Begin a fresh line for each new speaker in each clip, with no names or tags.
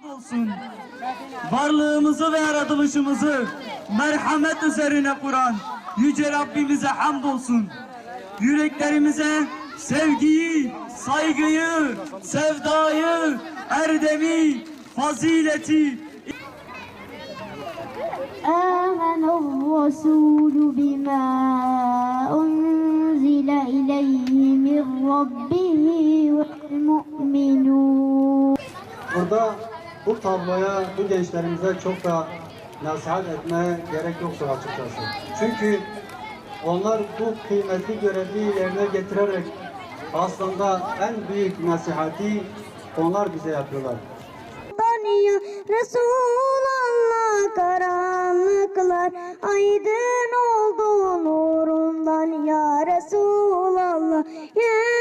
olsun. Varlığımızı ve yaratılışımızı merhamet üzerine kuran Yüce Rabbimize hamdolsun. Yüreklerimize sevgiyi, saygıyı, sevdayı, erdemi, fazileti,
آمن الرسول بما أنزل إليه من ربه والمؤمنون
Burada bu tabloya, bu gençlerimize çok da nasihat etmeye gerek yoktur açıkçası. Çünkü onlar bu kıymetli görevi yerine getirerek aslında en büyük nasihati onlar bize yapıyorlar.
ya Resulallah karanlıklar aydın oldu nurundan ya Resulallah ya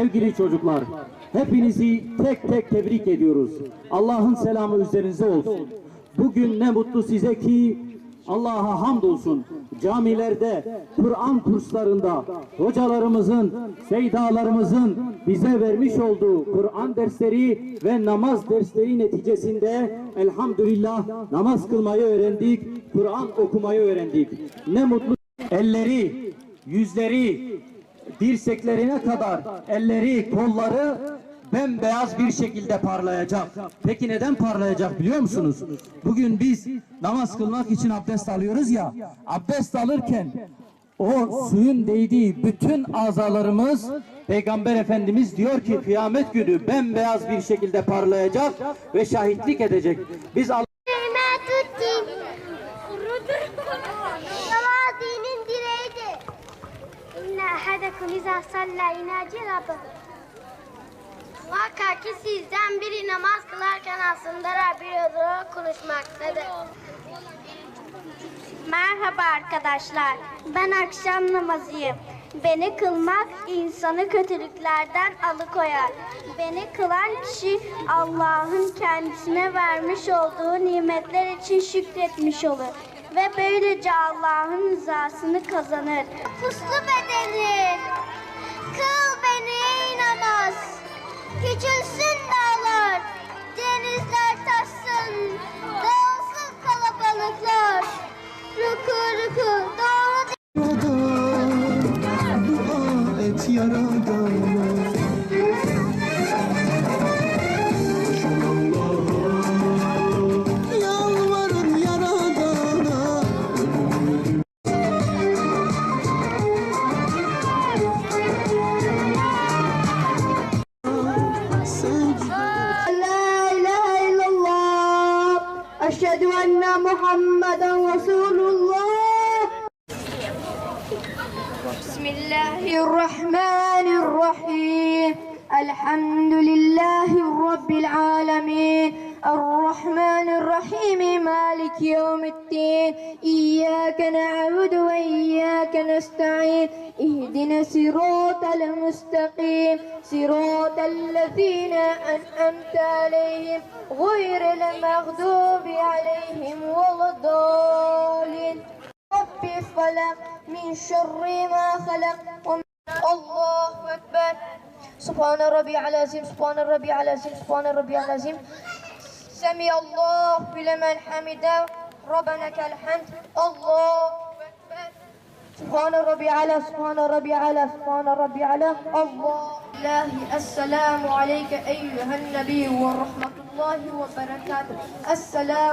Sevgili çocuklar, hepinizi tek tek tebrik ediyoruz. Allah'ın selamı üzerinize olsun. Bugün ne mutlu size ki Allah'a hamdolsun. Camilerde, Kur'an kurslarında hocalarımızın, seydalarımızın bize vermiş olduğu Kur'an dersleri ve namaz dersleri neticesinde elhamdülillah namaz kılmayı öğrendik, Kur'an okumayı öğrendik. Ne mutlu elleri, yüzleri, dirseklerine kadar elleri, kolları bembeyaz bir şekilde parlayacak. Peki neden parlayacak biliyor musunuz? Bugün biz namaz kılmak için abdest alıyoruz ya. Abdest alırken o suyun değdiği bütün azalarımız Peygamber Efendimiz diyor ki kıyamet günü bembeyaz bir şekilde parlayacak ve şahitlik edecek. Biz
ahadakum izâ sallâ. Muhakkak ki sizden biri namaz kılarken aslında Rabbi yolunu konuşmaktadır. Merhaba arkadaşlar. Ben akşam namazıyım. Beni kılmak insanı kötülüklerden alıkoyar. Beni kılan kişi Allah'ın kendisine vermiş olduğu nimetler için şükretmiş olur. Ve böylece Allah'ın rızasını kazanır. Puslu bedenim, kıl beni ey namaz. Küçülsün dağlar, denizler taşsın, dağılsın kalabalıklar. Ruku ruku doğru
Dua et yaradana
محمدا رسول الله.
بسم الله الرحمن الرحيم. الحمد لله رب العالمين. الرحمن الرحيم مالك يوم الدين إياك نعبد وإياك نستعين اهدنا الصراط المستقيم صراط الذين أنعمت عليهم غير المغضوب عليهم ولا الضالين. رب فلق من شر ما خلق الله أكبر. سبحان ربي العظيم سبحان ربي العظيم سبحان ربي العظيم. سمي الله لمن حمده. ربنا لك الحمد الله سبحان ربي على سبحان ربي على سبحان ربي على الله الله السلام عليك أيها النبي ورحمة الله وبركاته. السلام